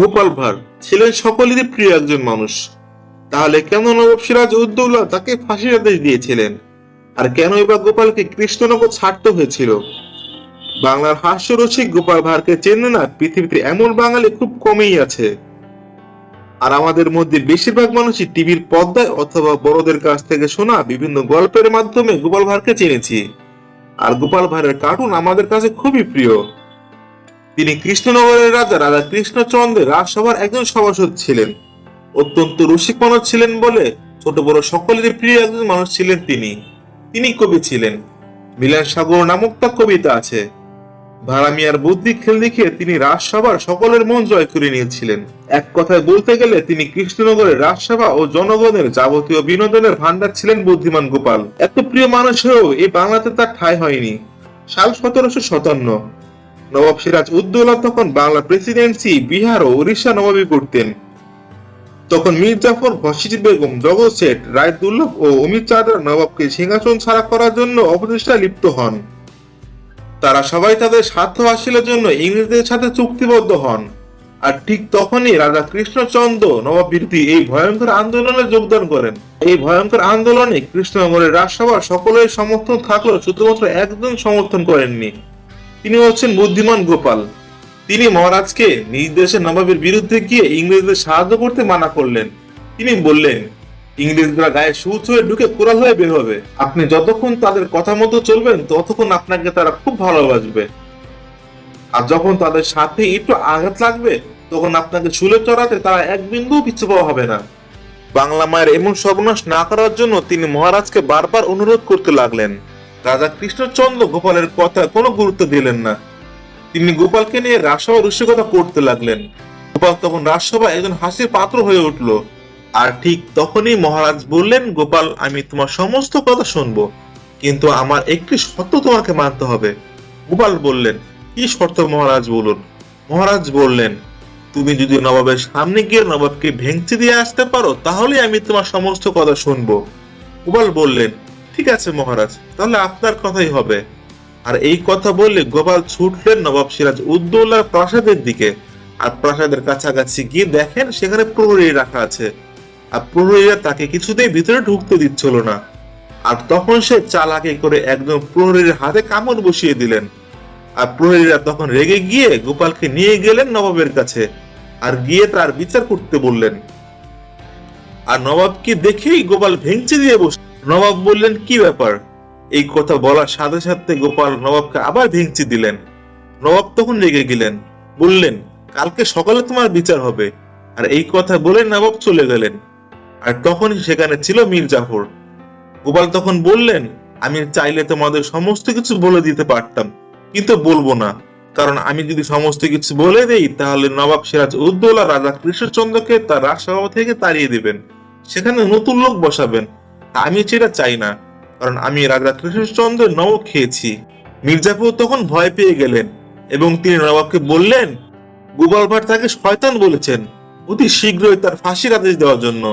গোপাল ভাঁড়, ছিলেন সকলেরই প্রিয় একজন মানুষ। তাহলে কেন নবাব সিরাজ উদ্দৌলা তাকে ফাঁসির আদেশ দিয়েছিলেন? আর কেনই বা গোপালকে কৃষ্ণনগর ছাড়তে হয়েছিল? বাংলার হাস্যরসিক গোপাল ভাঁড়কে চেনে না, পৃথিবীতে এমন বাঙালি খুব কমই আছে। আর আমাদের মধ্যে বেশিরভাগ মানুষই টিভির পর্দায় অথবা বড়দের কাছ থেকে শোনা বিভিন্ন গল্পের মাধ্যমে গোপাল ভাঁড়কে চিনেছি। আর গোপাল ভাইয়ের কার্টুন আমাদের কাছে খুবই প্রিয়। তিনি কৃষ্ণনগরের রাজা রাজা কৃষ্ণচন্দ্রের রাজসভার একজন সভাসদ ছিলেন। অত্যন্ত রসিক মানুষ ছিলেন বলে ছোট বড় সকলেরই প্রিয় একজন মানুষ ছিলেন তিনি। তিনি কবি ছিলেন। মিলান সাগর নামক তার কবিতা আছে। ভাড়ামিয়ার বুদ্ধি খেল দেখিয়ে তিনি রাজসভার সকলের মন জয় করে নিয়েছিলেন। এক কথায় বলতে গেলে তিনি কৃষ্ণনগরের রাজসভা ও জনগণের যাবতীয় বিনোদনের ভান্ডার ছিলেন বুদ্ধিমান গোপাল। এত প্রিয় মানুষ হয়েও এই বাংলাতে তার ঠাঁই হয়নি। সাল সতেরোশো সাতান্ন, নবাব সিরাজ উদ্দৌলা তখন বাংলা প্রেসিডেন্সি, বিহার ও উড়িষ্যা নবাবি করতেন তখন মীর জাফর ঘসির বেগম, জগৎ শেঠ, রায়দুল্লভ ও অমিত চাঁদরা নবাবকে সিংহাসন ছাড়া করার জন্য অপচেষ্টায় লিপ্ত হন। তারা সবাই তাদের স্বার্থ হাসিলের জন্য ইংরেজদের সাথে চুক্তিবদ্ধ হন। আর ঠিক তখনই রাজা কৃষ্ণচন্দ্র নবাব বিরোধী এই ভয়ঙ্কর আন্দোলনে যোগদান করেন। এই ভয়ঙ্কর আন্দোলনে কৃষ্ণনগরের রাজসভার সকলের সমর্থন থাকলেও শুধুমাত্র একজন সমর্থন করেননি। তিনি হচ্ছেন বুদ্ধিমান গোপাল। তিনি মহারাজকে নিজ দেশের নবাবের বিরুদ্ধে গিয়ে ইংরেজদের সাহায্য করতে মানা করলেন। তিনি বললেন ইংরেজরা গায়ে সুচ হয়ে ঢুকে কোরাল হয়ে বের হবে। আপনি যতক্ষণ তাদের কথা মতো চলবেন, ততক্ষণ আপনাকে তারা খুব ভালোবাসবে। আর যখন তাদের সাথে একটু আঘাত লাগবে, তখন আপনাকে চুলে চড়াতে তারা এক বিন্দু পিছু পাওয়া হবে না। বাংলা মায়ের এমন সর্বনাশ না করার জন্য তিনি মহারাজকে বারবার অনুরোধ করতে লাগলেন। রাজা কৃষ্ণচন্দ্র গোপালের কথা কোনো গুরুত্ব দিলেন না। তিনি গোপালকে নিয়ে রাজসভা রসিকতা করতে লাগলেন। গোপাল তখন রাজসভা একজন হাসির পাত্র হয়ে উঠল। আর ঠিক তখনই মহারাজ বললেন, গোপাল, আমি তোমার সমস্ত কথা শুনব। কিন্তু আমার একটি শর্ত তোমাকে মানতে হবে। গোপাল বললেন, কি শর্ত মহারাজ বলুন? মহারাজ বললেন, তুমি যদি নবাবের সামনে গিয়ে নবাবকে ভেঙচি দিয়ে আসতে পারো তাহলে আমি তোমার সমস্ত কথা শুনব। গোপাল বললেন, ঠিক আছে মহারাজ, তাহলে আপনার কথাই হবে। আর এই কথা বললে গোপাল ছুটলেন নবাব সিরাজ উদ্দৌলার প্রাসাদের দিকে। আর প্রাসাদের কাছাকাছি গিয়ে দেখেন, সেখানে প্রহরী রাখা আছে। আর প্রহরীরা তাকে কিছুতেই ভিতরে ঢুকতে দিচ্ছিল না। আর তখন সে চালাকি করে একজন প্রহরীর হাতে কামড় বসিয়ে দিলেন। আর প্রহরীরা তখন রেগে গিয়ে গোপালকে নিয়ে গেলেন নবাবের কাছে আর গিয়ে তার বিচার করতে বললেন। আর নবাবকে দেখেই গোপাল ভেঙচি দিয়ে বস নবাব বললেন, কি ব্যাপার? এই কথা বলার সাথে সাথে গোপাল নবাবকে আবার ভেঙচি দিলেন। নবাব তখন রেগে গেলেন, বললেন, কালকে সকালে তোমার বিচার হবে। আর এই কথা বলে নবাব চলে গেলেন। আর তখনই সেখানে ছিল মীর জাফর। গোপাল তখন বললেন, আমি চাইলে তোমাদের সমস্ত কিছু বলে দিতে পারতাম, কিন্তু বলব না। কারণ আমি যদি সমস্ত কিছু বলে দেই, তাহলে নবাব সিরাজ উদ্দৌলা রাজা কৃষ্ণচন্দ্রকে তার রাজসভা থেকে তাড়িয়ে দিবেন। সেখানে নতুন লোক বসাবেন। আমি সেটা চাই না, কারণ আমি রাজা কৃষ্ণচন্দ্রের নব খেয়েছি। মির্জাপুর তখন ভয় পেয়ে গেলেন এবং তিনি নবাবকে বললেন, গোপাল ভাট তাকে শয়তান বলেছেন। অতি শীঘ্রই তার ফাঁসির আদেশ দেওয়ার জন্য।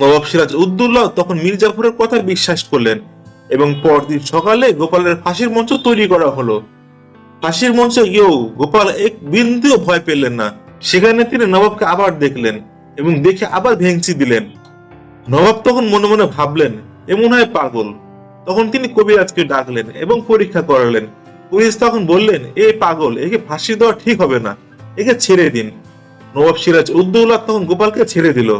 নবাব সিরাজ উদ্দৌল্লাহ তখন মির্জাফরের কথা বিশ্বাস করলেন এবং পরদিন সকালে গোপালের ফাঁসির মঞ্চ তৈরি করা হলো। ফাঁসির মঞ্চে গিয়েও গোপাল এক বিন্দুও ভয় পেলেন না। সেখানে তিনি নবাবকে আবার দেখলেন এবং দেখে আবার ভেঙচি দিলেন। নবাব তখন মনে মনে ভাবলেন, এ মনে হয় পাগল। তখন তিনি কবিরাজকে ডাকলেন এবং পরীক্ষা করালেন। কবিরাজ তখন বললেন, এ পাগল, একে ফাঁসি দেওয়া ঠিক হবে না, একে ছেড়ে দিন। নবাব সিরাজ উদ্দৌলা তখন গোপালকে ছেড়ে দিল।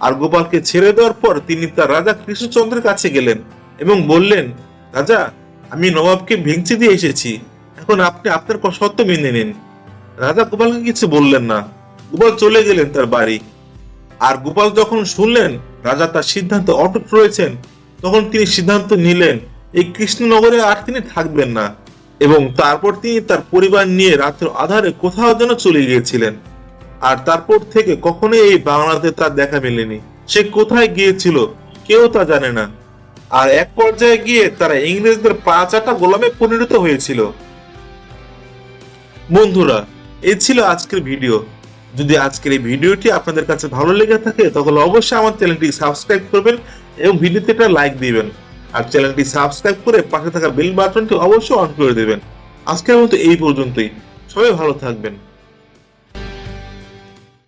আর গোপালকে ছেড়ে দেওয়ার পর তিনি তার রাজা কৃষ্ণচন্দ্রের কাছে গেলেন এবং বললেন, রাজা, আমি নবাবকে ভেঙচি দিয়ে এসেছি। এখন আপনি আপনার সত্য মেনে নিন। রাজা গোপালকে কিছু বললেন না। গোপাল চলে গেলেন তার বাড়ি। আর গোপাল যখন শুনলেন রাজা তার সিদ্ধান্ত অটুট রয়েছেন, তখন তিনি সিদ্ধান্ত নিলেন, এই কৃষ্ণনগরে আর তিনি থাকবেন না। এবং তারপর তিনি তার পরিবার নিয়ে রাত্র আধারে কোথাও যেন চলে গিয়েছিলেন। আর তারপর থেকে কখনোই এই বাংলাতে তার দেখা মেলেনি। সে কোথায় গিয়েছিল, কেউ তা জানে না। আর এক পর্যায়ে গিয়ে তারা ইংরেজদের পা চাটা গোলামে পরিণত হয়েছিল। বন্ধুরা এই ছিল আজকের ভিডিও। যদি আজকের এই ভিডিওটি আপনাদের কাছে ভালো লেগে থাকে, তাহলে অবশ্যই আমার চ্যানেলটি সাবস্ক্রাইব করবেন এবং ভিডিওতে একটা লাইক দিবেন। আর চ্যানেলটি সাবস্ক্রাইব করে পাশে থাকা বেল বাটনটি অবশ্যই অন করে দেবেন। আজকের মতো এই পর্যন্তই। সবাই ভালো থাকবেন।